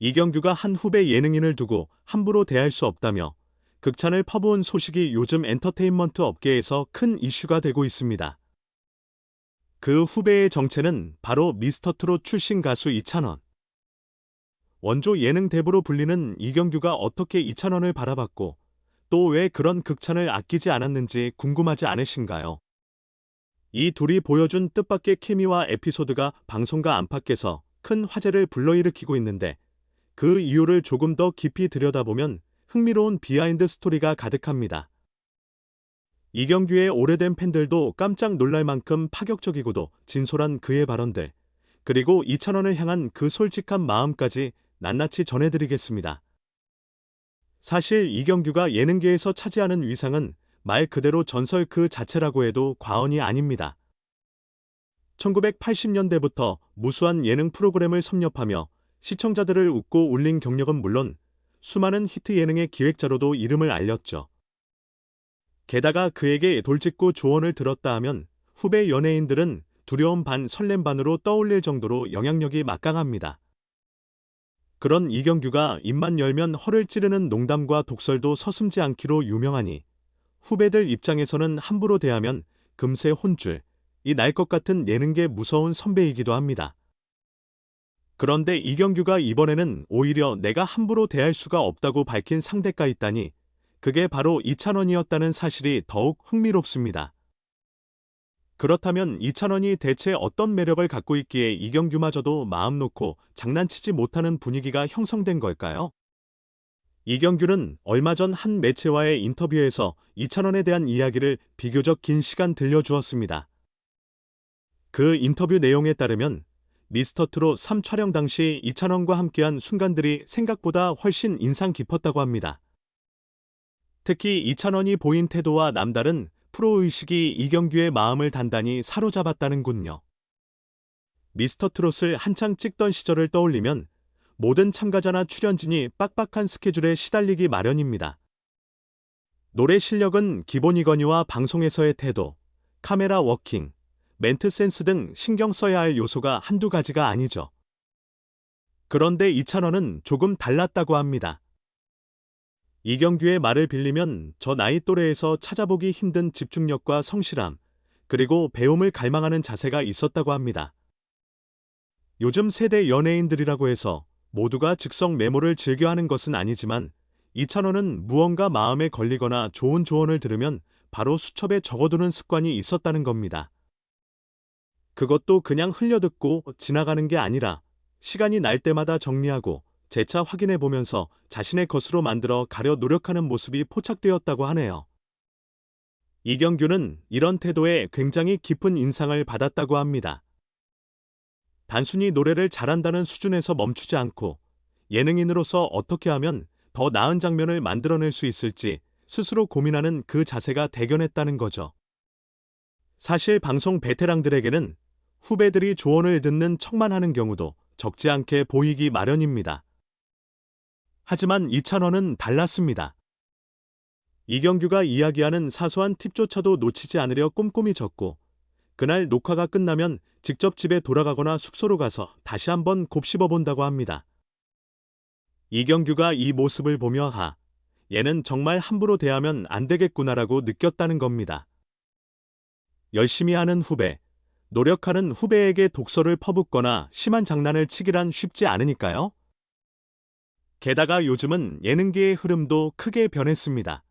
이경규가 한 후배 예능인을 두고 함부로 대할 수 없다며 극찬을 퍼부은 소식이 요즘 엔터테인먼트 업계에서 큰 이슈가 되고 있습니다. 그 후배의 정체는 바로 미스터트롯 출신 가수 이찬원. 원조 예능 대부로 불리는 이경규가 어떻게 이찬원을 바라봤고 또 왜 그런 극찬을 아끼지 않았는지 궁금하지 않으신가요? 이 둘이 보여준 뜻밖의 케미와 에피소드가 방송과 안팎에서 큰 화제를 불러일으키고 있는데 그 이유를 조금 더 깊이 들여다보면 흥미로운 비하인드 스토리가 가득합니다. 이경규의 오래된 팬들도 깜짝 놀랄 만큼 파격적이고도 진솔한 그의 발언들, 그리고 이찬원을 향한 그 솔직한 마음까지 낱낱이 전해드리겠습니다. 사실 이경규가 예능계에서 차지하는 위상은 말 그대로 전설 그 자체라고 해도 과언이 아닙니다. 1980년대부터 무수한 예능 프로그램을 섭렵하며 시청자들을 웃고 울린 경력은 물론 수많은 히트 예능의 기획자로도 이름을 알렸죠. 게다가 그에게 돌직구 조언을 들었다 하면 후배 연예인들은 두려움 반 설렘 반으로 떠올릴 정도로 영향력이 막강합니다. 그런 이경규가 입만 열면 허를 찌르는 농담과 독설도 서슴지 않기로 유명하니 후배들 입장에서는 함부로 대하면 금세 혼줄, 이 날 것 같은 예능계 무서운 선배이기도 합니다. 그런데 이경규가 이번에는 오히려 내가 함부로 대할 수가 없다고 밝힌 상대가 있다니 그게 바로 이찬원이었다는 사실이 더욱 흥미롭습니다. 그렇다면 이찬원이 대체 어떤 매력을 갖고 있기에 이경규마저도 마음 놓고 장난치지 못하는 분위기가 형성된 걸까요? 이경규는 얼마 전 한 매체와의 인터뷰에서 이찬원에 대한 이야기를 비교적 긴 시간 들려주었습니다. 그 인터뷰 내용에 따르면 미스터트롯 3 촬영 당시 이찬원과 함께한 순간들이 생각보다 훨씬 인상 깊었다고 합니다. 특히 이찬원이 보인 태도와 남다른 프로의식이 이경규의 마음을 단단히 사로잡았다는군요. 미스터트롯을 한창 찍던 시절을 떠올리면 모든 참가자나 출연진이 빡빡한 스케줄에 시달리기 마련입니다. 노래 실력은 기본이거니와 방송에서의 태도, 카메라 워킹, 멘트 센스 등 신경 써야 할 요소가 한두 가지가 아니죠. 그런데 이찬원은 조금 달랐다고 합니다. 이경규의 말을 빌리면 저 나이 또래에서 찾아보기 힘든 집중력과 성실함, 그리고 배움을 갈망하는 자세가 있었다고 합니다. 요즘 세대 연예인들이라고 해서 모두가 즉석 메모를 즐겨하는 것은 아니지만 이찬원은 무언가 마음에 걸리거나 좋은 조언을 들으면 바로 수첩에 적어두는 습관이 있었다는 겁니다. 그것도 그냥 흘려듣고 지나가는 게 아니라 시간이 날 때마다 정리하고 재차 확인해 보면서 자신의 것으로 만들어 가려 노력하는 모습이 포착되었다고 하네요. 이경규는 이런 태도에 굉장히 깊은 인상을 받았다고 합니다. 단순히 노래를 잘한다는 수준에서 멈추지 않고 예능인으로서 어떻게 하면 더 나은 장면을 만들어낼 수 있을지 스스로 고민하는 그 자세가 대견했다는 거죠. 사실 방송 베테랑들에게는 후배들이 조언을 듣는 척만 하는 경우도 적지 않게 보이기 마련입니다. 하지만 이찬원은 달랐습니다. 이경규가 이야기하는 사소한 팁조차도 놓치지 않으려 꼼꼼히 적고 그날 녹화가 끝나면 직접 집에 돌아가거나 숙소로 가서 다시 한번 곱씹어 본다고 합니다. 이경규가 이 모습을 보며 하, 얘는 정말 함부로 대하면 안 되겠구나라고 느꼈다는 겁니다. 열심히 하는 후배, 노력하는 후배에게 독서를 퍼붓거나 심한 장난을 치기란 쉽지 않으니까요. 게다가 요즘은 예능계의 흐름도 크게 변했습니다.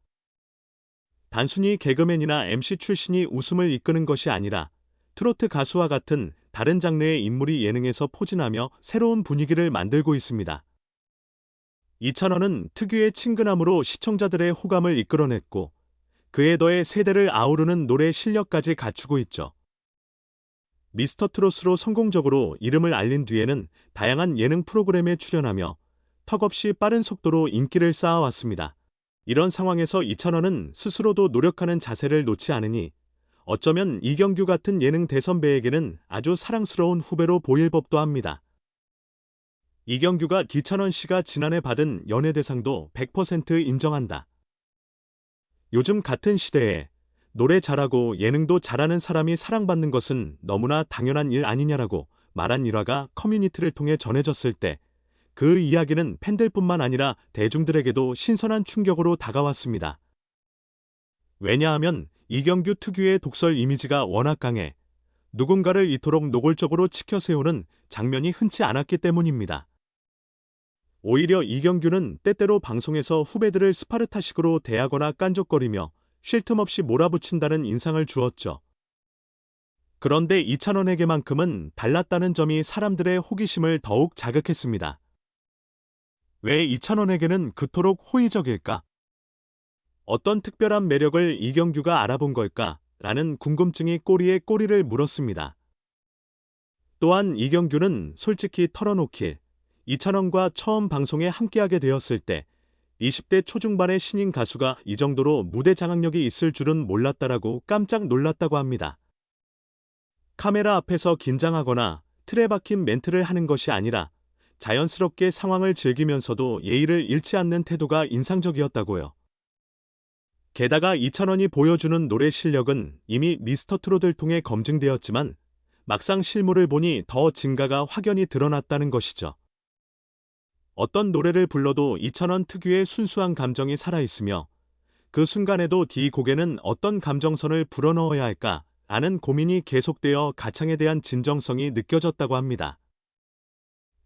단순히 개그맨이나 MC 출신이 웃음을 이끄는 것이 아니라 트로트 가수와 같은 다른 장르의 인물이 예능에서 포진하며 새로운 분위기를 만들고 있습니다. 이찬원은 특유의 친근함으로 시청자들의 호감을 이끌어냈고 그에 더해 세대를 아우르는 노래 실력까지 갖추고 있죠. 미스터 트롯으로 성공적으로 이름을 알린 뒤에는 다양한 예능 프로그램에 출연하며 턱없이 빠른 속도로 인기를 쌓아왔습니다. 이런 상황에서 이찬원은 스스로도 노력하는 자세를 놓지 않으니 어쩌면 이경규 같은 예능 대선배에게는 아주 사랑스러운 후배로 보일 법도 합니다. 이경규가 기찬원 씨가 지난해 받은 연예대상도 100% 인정한다. 요즘 같은 시대에 노래 잘하고 예능도 잘하는 사람이 사랑받는 것은 너무나 당연한 일 아니냐라고 말한 일화가 커뮤니티를 통해 전해졌을 때 그 이야기는 팬들뿐만 아니라 대중들에게도 신선한 충격으로 다가왔습니다. 왜냐하면 이경규 특유의 독설 이미지가 워낙 강해 누군가를 이토록 노골적으로 치켜 세우는 장면이 흔치 않았기 때문입니다. 오히려 이경규는 때때로 방송에서 후배들을 스파르타식으로 대하거나 깐족거리며 쉴 틈 없이 몰아붙인다는 인상을 주었죠. 그런데 이찬원에게만큼은 달랐다는 점이 사람들의 호기심을 더욱 자극했습니다. 왜 이찬원에게는 그토록 호의적일까? 어떤 특별한 매력을 이경규가 알아본 걸까? 라는 궁금증이 꼬리에 꼬리를 물었습니다. 또한 이경규는 솔직히 털어놓길 이찬원과 처음 방송에 함께하게 되었을 때 20대 초중반의 신인 가수가 이 정도로 무대 장악력이 있을 줄은 몰랐다라고 깜짝 놀랐다고 합니다. 카메라 앞에서 긴장하거나 틀에 박힌 멘트를 하는 것이 아니라 자연스럽게 상황을 즐기면서도 예의를 잃지 않는 태도가 인상적이었다고요. 게다가 이찬원이 보여주는 노래 실력은 이미 미스터 트롯을 통해 검증되었지만 막상 실물을 보니 더 증가가 확연히 드러났다는 것이죠. 어떤 노래를 불러도 이찬원 특유의 순수한 감정이 살아있으며 그 순간에도 뒤 곡에는 어떤 감정선을 불어넣어야 할까 라는 고민이 계속되어 가창에 대한 진정성이 느껴졌다고 합니다.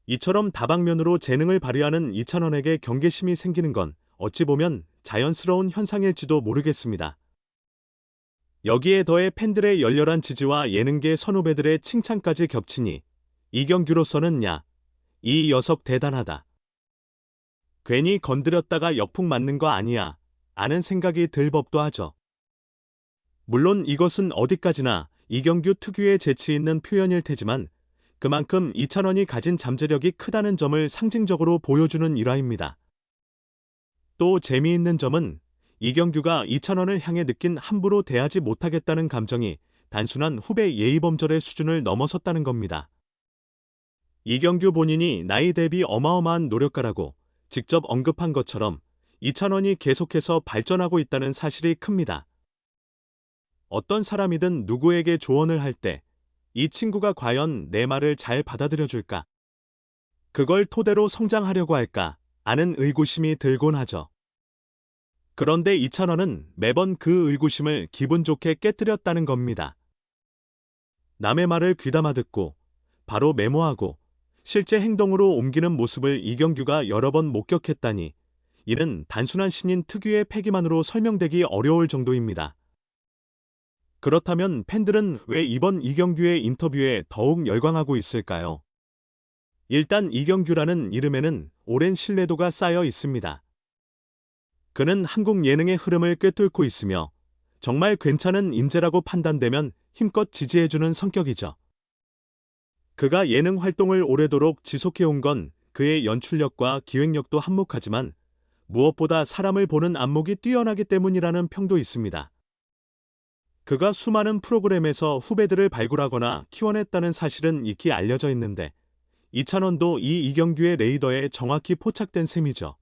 이처럼 다방면으로 재능을 발휘하는 이찬원에게 경계심이 생기는 건 어찌 보면 자연스러운 현상일지도 모르겠습니다. 여기에 더해 팬들의 열렬한 지지와 예능계 선후배들의 칭찬까지 겹치니 이경규로서는 야, 이 녀석 대단하다. 괜히 건드렸다가 역풍 맞는 거 아니야. 아는 생각이 들 법도 하죠. 물론 이것은 어디까지나 이경규 특유의 재치 있는 표현일 테지만 그만큼 이찬원이 가진 잠재력이 크다는 점을 상징적으로 보여주는 일화입니다. 또 재미있는 점은 이경규가 이찬원을 향해 느낀 함부로 대하지 못하겠다는 감정이 단순한 후배 예의범절의 수준을 넘어섰다는 겁니다. 이경규 본인이 나이 대비 어마어마한 노력가라고 직접 언급한 것처럼 이찬원이 계속해서 발전하고 있다는 사실이 큽니다. 어떤 사람이든 누구에게 조언을 할 때 이 친구가 과연 내 말을 잘 받아들여 줄까? 그걸 토대로 성장하려고 할까? 아는 의구심이 들곤 하죠. 그런데 이찬원은 매번 그 의구심을 기분 좋게 깨뜨렸다는 겁니다. 남의 말을 귀담아 듣고 바로 메모하고 실제 행동으로 옮기는 모습을 이경규가 여러 번 목격했다니 이는 단순한 신인 특유의 패기만으로 설명되기 어려울 정도입니다. 그렇다면 팬들은 왜 이번 이경규의 인터뷰에 더욱 열광하고 있을까요? 일단 이경규라는 이름에는 오랜 신뢰도가 쌓여 있습니다. 그는 한국 예능의 흐름을 꿰뚫고 있으며 정말 괜찮은 인재라고 판단되면 힘껏 지지해주는 성격이죠. 그가 예능 활동을 오래도록 지속해온 건 그의 연출력과 기획력도 한몫하지만 무엇보다 사람을 보는 안목이 뛰어나기 때문이라는 평도 있습니다. 그가 수많은 프로그램에서 후배들을 발굴하거나 키워냈다는 사실은 익히 알려져 있는데 이찬원도 이 이경규의 레이더에 정확히 포착된 셈이죠.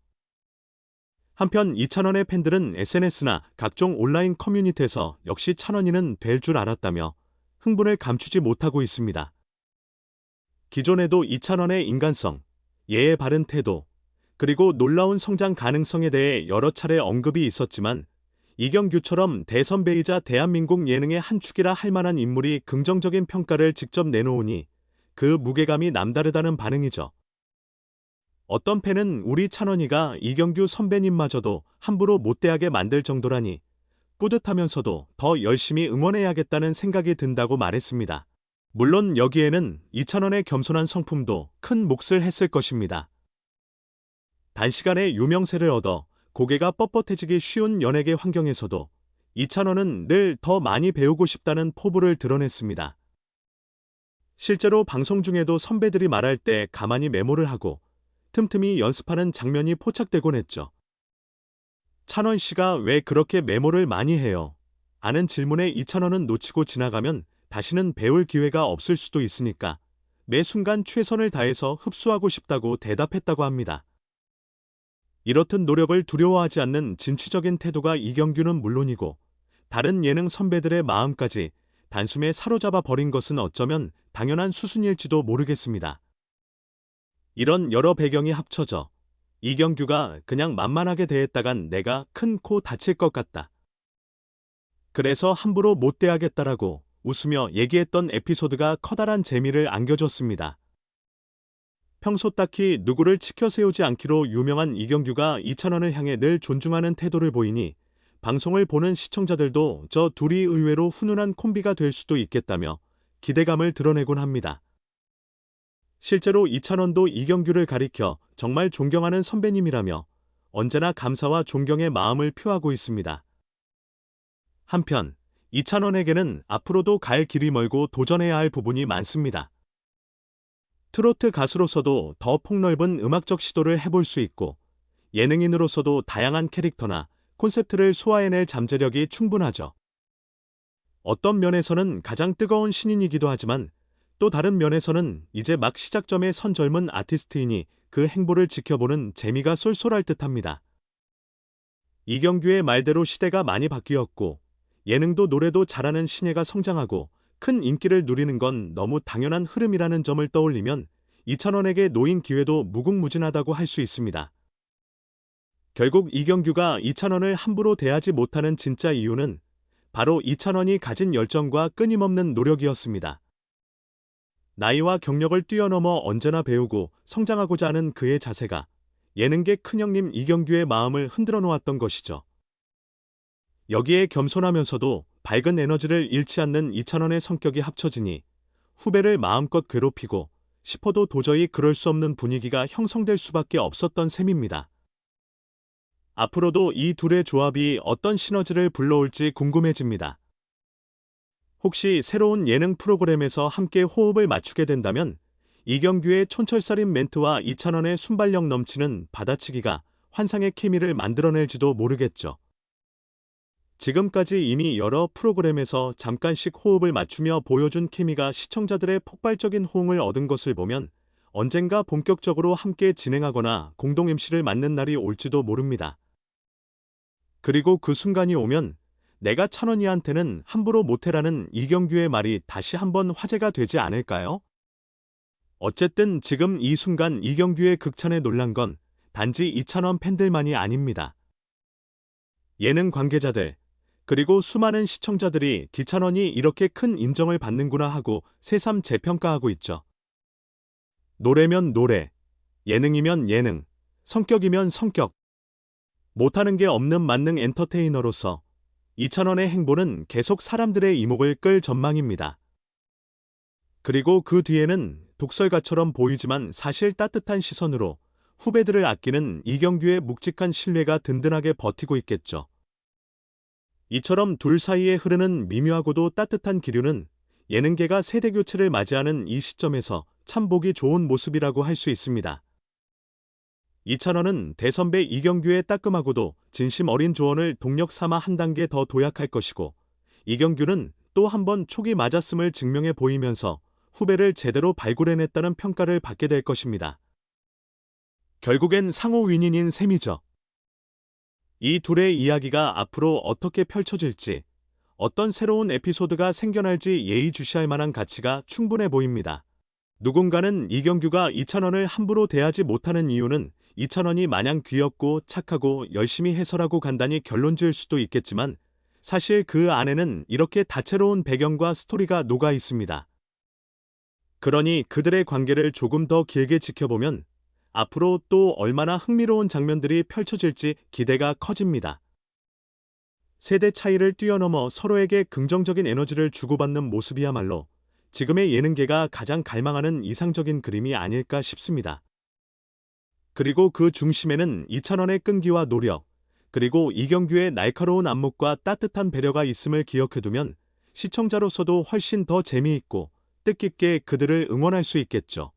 한편 이찬원의 팬들은 SNS나 각종 온라인 커뮤니티에서 역시 찬원이는 될 줄 알았다며 흥분을 감추지 못하고 있습니다. 기존에도 이찬원의 인간성, 예의 바른 태도, 그리고 놀라운 성장 가능성에 대해 여러 차례 언급이 있었지만 이경규처럼 대선배이자 대한민국 예능의 한 축이라 할 만한 인물이 긍정적인 평가를 직접 내놓으니 그 무게감이 남다르다는 반응이죠. 어떤 팬은 우리 찬원이가 이경규 선배님마저도 함부로 못대하게 만들 정도라니 뿌듯하면서도 더 열심히 응원해야겠다는 생각이 든다고 말했습니다. 물론 여기에는 이찬원의 겸손한 성품도 큰 몫을 했을 것입니다. 단시간에 유명세를 얻어 고개가 뻣뻣해지기 쉬운 연예계 환경에서도 이찬원은 늘 더 많이 배우고 싶다는 포부를 드러냈습니다. 실제로 방송 중에도 선배들이 말할 때 가만히 메모를 하고 틈틈이 연습하는 장면이 포착되곤 했죠. 찬원 씨가 왜 그렇게 메모를 많이 해요? 아는 질문에 이찬원은 놓치고 지나가면 다시는 배울 기회가 없을 수도 있으니까 매 순간 최선을 다해서 흡수하고 싶다고 대답했다고 합니다. 이렇듯 노력을 두려워하지 않는 진취적인 태도가 이경규는 물론이고 다른 예능 선배들의 마음까지 단숨에 사로잡아 버린 것은 어쩌면 당연한 수순일지도 모르겠습니다. 이런 여러 배경이 합쳐져 이경규가 그냥 만만하게 대했다간 내가 큰 코 다칠 것 같다. 그래서 함부로 못 대하겠다라고 웃으며 얘기했던 에피소드가 커다란 재미를 안겨줬습니다. 평소 딱히 누구를 치켜 세우지 않기로 유명한 이경규가 이찬원을 향해 늘 존중하는 태도를 보이니 방송을 보는 시청자들도 저 둘이 의외로 훈훈한 콤비가 될 수도 있겠다며 기대감을 드러내곤 합니다. 실제로 이찬원도 이경규를 가리켜 정말 존경하는 선배님이라며 언제나 감사와 존경의 마음을 표하고 있습니다. 한편 이찬원에게는 앞으로도 갈 길이 멀고 도전해야 할 부분이 많습니다. 트로트 가수로서도 더 폭넓은 음악적 시도를 해볼 수 있고 예능인으로서도 다양한 캐릭터나 콘셉트를 소화해낼 잠재력이 충분하죠. 어떤 면에서는 가장 뜨거운 신인이기도 하지만 또 다른 면에서는 이제 막 시작점에 선 젊은 아티스트이니 그 행보를 지켜보는 재미가 쏠쏠할 듯합니다. 이경규의 말대로 시대가 많이 바뀌었고 예능도 노래도 잘하는 신예가 성장하고 큰 인기를 누리는 건 너무 당연한 흐름이라는 점을 떠올리면 이찬원에게 놓인 기회도 무궁무진하다고 할 수 있습니다. 결국 이경규가 이찬원을 함부로 대하지 못하는 진짜 이유는 바로 이찬원이 가진 열정과 끊임없는 노력이었습니다. 나이와 경력을 뛰어넘어 언제나 배우고 성장하고자 하는 그의 자세가 예능계 큰형님 이경규의 마음을 흔들어 놓았던 것이죠. 여기에 겸손하면서도 밝은 에너지를 잃지 않는 이찬원의 성격이 합쳐지니 후배를 마음껏 괴롭히고 싶어도 도저히 그럴 수 없는 분위기가 형성될 수밖에 없었던 셈입니다. 앞으로도 이 둘의 조합이 어떤 시너지를 불러올지 궁금해집니다. 혹시 새로운 예능 프로그램에서 함께 호흡을 맞추게 된다면 이경규의 촌철살인 멘트와 이찬원의 순발력 넘치는 받아치기가 환상의 케미를 만들어낼지도 모르겠죠. 지금까지 이미 여러 프로그램에서 잠깐씩 호흡을 맞추며 보여준 케미가 시청자들의 폭발적인 호응을 얻은 것을 보면 언젠가 본격적으로 함께 진행하거나 공동 MC를 맡는 날이 올지도 모릅니다. 그리고 그 순간이 오면 내가 찬원이한테는 함부로 못해라는 이경규의 말이 다시 한번 화제가 되지 않을까요? 어쨌든 지금 이 순간 이경규의 극찬에 놀란 건 단지 이찬원 팬들만이 아닙니다. 예능 관계자들, 그리고 수많은 시청자들이 기찬원이 이렇게 큰 인정을 받는구나 하고 새삼 재평가하고 있죠. 노래면 노래, 예능이면 예능, 성격이면 성격. 못하는 게 없는 만능 엔터테이너로서 이찬원의 행보는 계속 사람들의 이목을 끌 전망입니다. 그리고 그 뒤에는 독설가처럼 보이지만 사실 따뜻한 시선으로 후배들을 아끼는 이경규의 묵직한 신뢰가 든든하게 버티고 있겠죠. 이처럼 둘 사이에 흐르는 미묘하고도 따뜻한 기류는 예능계가 세대교체를 맞이하는 이 시점에서 참 보기 좋은 모습이라고 할 수 있습니다. 이찬원은 대선배 이경규의 따끔하고도 진심 어린 조언을 동력 삼아 한 단계 더 도약할 것이고 이경규는 또 한 번 촉이 맞았음을 증명해 보이면서 후배를 제대로 발굴해냈다는 평가를 받게 될 것입니다. 결국엔 상호 윈인인 셈이죠. 이 둘의 이야기가 앞으로 어떻게 펼쳐질지, 어떤 새로운 에피소드가 생겨날지 예의주시할 만한 가치가 충분해 보입니다. 누군가는 이경규가 이찬원을 함부로 대하지 못하는 이유는 이찬원이 마냥 귀엽고 착하고 열심히 해설하고 간단히 결론 지을 수도 있겠지만 사실 그 안에는 이렇게 다채로운 배경과 스토리가 녹아 있습니다. 그러니 그들의 관계를 조금 더 길게 지켜보면 앞으로 또 얼마나 흥미로운 장면들이 펼쳐질지 기대가 커집니다. 세대 차이를 뛰어넘어 서로에게 긍정적인 에너지를 주고받는 모습이야말로 지금의 예능계가 가장 갈망하는 이상적인 그림이 아닐까 싶습니다. 그리고 그 중심에는 이찬원의 끈기와 노력, 그리고 이경규의 날카로운 안목과 따뜻한 배려가 있음을 기억해두면 시청자로서도 훨씬 더 재미있고 뜻깊게 그들을 응원할 수 있겠죠.